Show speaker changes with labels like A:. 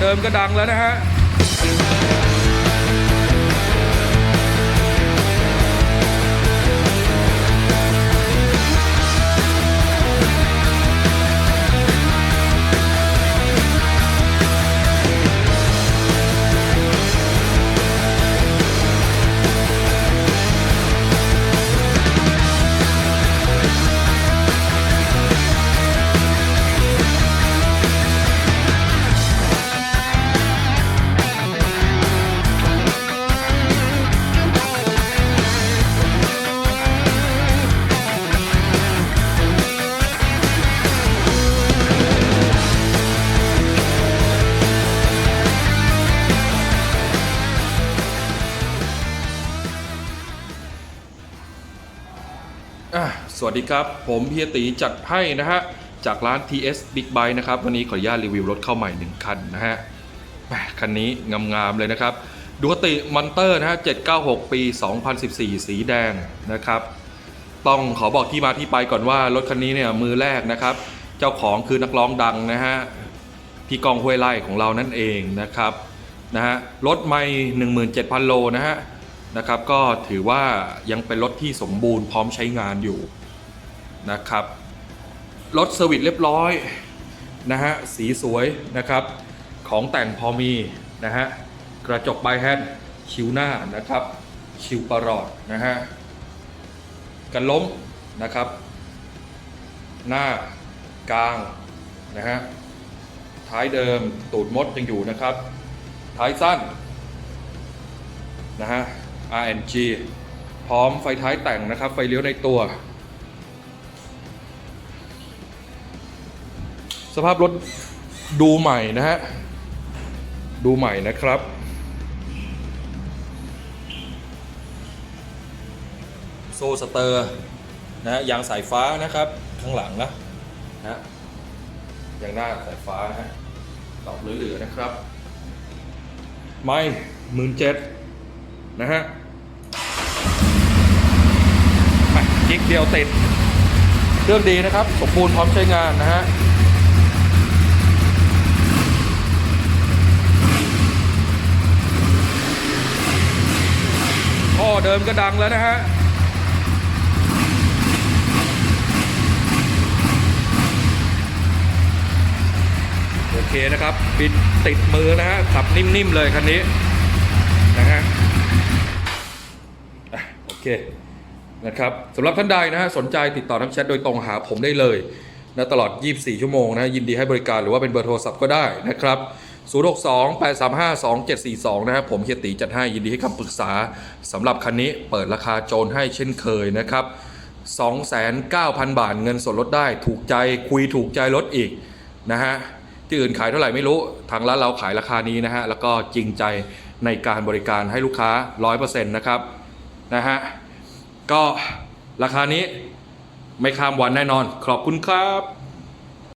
A: เดิมก็ดังแล้วนะฮะ สวัสดีครับ ผมเพียตีจัดให้นะฮะ จากร้าน TS Big Bike นะครับ วันนี้ขออนุญาตรีวิวรถเข้าใหม่ 1 คันนะฮะคันนี้งามๆเลยนะครับดูติมอนเตอร์นะฮะ 796 ปี 2014 สีแดงนะครับ ต้องขอบอกที่มาที่ไปก่อนว่ารถคันนี้เนี่ยมือแรกนะครับ เจ้าของคือนักร้องดังนะฮะ พี่กองห้วยไร่ของเรานั่นเองนะครับนะฮะรถไม่ 17,000 โลนะฮะ นะครับ ก็ถือว่ายังเป็นรถที่สมบูรณ์พร้อมใช้งานอยู่นะครับ รถเซอร์วิสเรียบร้อยนะฮะ สีสวยนะครับ ของแต่งพอมีนะฮะ กระจกไบแฮนด์ชิวหน้านะครับชิวประหลอดนะฮะ กันล้มนะครับ หน้ากลางนะฮะ ท้ายเดิมตูดมดยังอยู่นะครับ ท้ายสั้นนะฮะ RNG พร้อมไฟท้ายแต่งนะครับ ไฟเลี้ยวในตัว สภาพรถดูใหม่นะฮะ ดูใหม่นะครับโซ่สเตอร์นะยางสายฟ้านะครับข้างหลังนะนะยางหน้าสายฟ้านะฮะตอบเหลือๆนะครับ ไม่หมื่นเจ็ด นะฮะไปกิ๊กเดียวติดเครื่องดีนะครับ สมบูรณ์พร้อมใช้งานนะฮะท่อเดิมก็ดังแล้วนะฮะโอเคนะครับ บินติดมือนะฮะขับนิ่ม ๆ เลยคันนี้ นะฮะอะโอ เคนะครับสำหรับท่านใดนะฮะสนใจติดต่อทางแชทโดยตรงหาผมได้เลยนะตลอด 24 ชั่วโมงนะยินดีให้บริการหรือว่าเป็นเบอร์โทรศัพท์ก็ได้นะครับ062 835 2742 นะครับผมเฮียตีจัดให้ยินดีให้คำปรึกษาสำหรับคันนี้เปิดราคาโจรให้เช่นเคยนะครับ 29,000บาทเงินส่วนลดได้ถูกใจคุยถูกใจลดอีกนะฮะที่อื่นขายเท่าไหร่ไม่รู้ ทางร้านเราขายราคานี้นะฮะ แล้วก็จริงใจในการบริการให้ลูกค้า 100%นะครับ นะฮะ ก็ราคานี้ไม่ข้ามวันแน่นอน ขอบคุณครับ